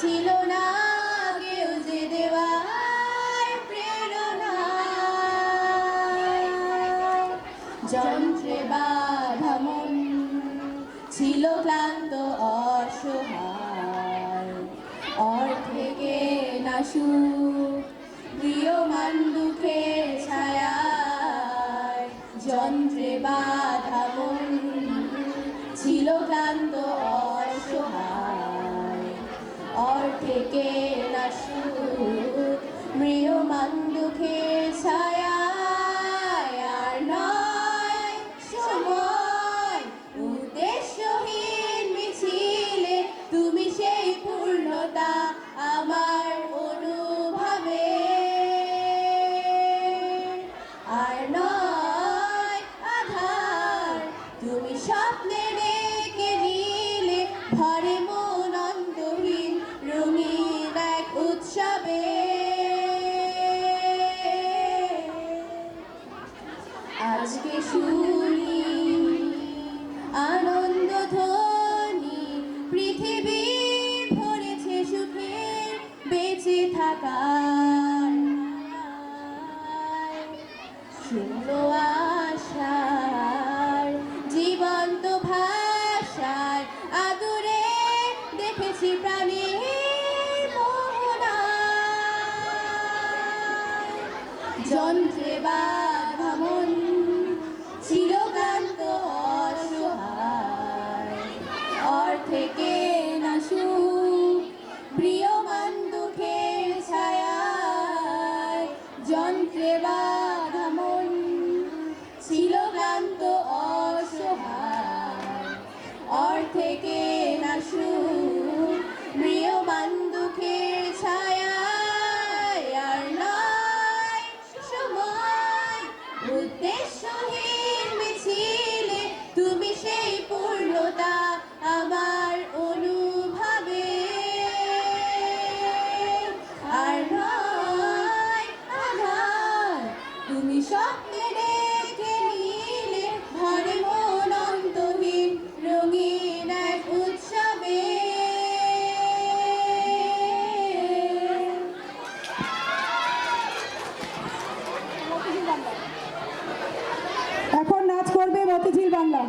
ছিল না কেউ যে দেওয়ার প্রেরণা। যন্ত্রে বাধা মন ছিল ক্লান্ত অসহায়। অর্থে কে না প্রিয় মান দুঃখের ছায়ায়। যন্ত্রে বাধা মন ছিল ক্লান্ত অর্থে কে না সুখ মৃয়মান ছায়ায়, আর নয় সময়। উদ্দেশ্যহীন মিছিলে তুমি সেই পূর্ণতা আমার অনুভবে। আর নয় আধার, তুমি স্বপ্নে ডেকে নিলে ভরে মন উৎসবে আজকে শুনি আনন্দ ধ্বনি, পৃথিবী ভরেছে সুখে বেঁচে থাকার শূন্য আশার, জীবন্ত ভাষায় আদরে দেখেছি প্রাণীর যন্ত্রে বা চিরকান্ত অর্থেকে নাশু প্রিয়মান দুঃখের ভামন চিরকান্ত অর্থেকে স্বপ্নে দেখে রঙিন এক উৎসবে। এখন নাচ করবে মতিঝিল বাংলা।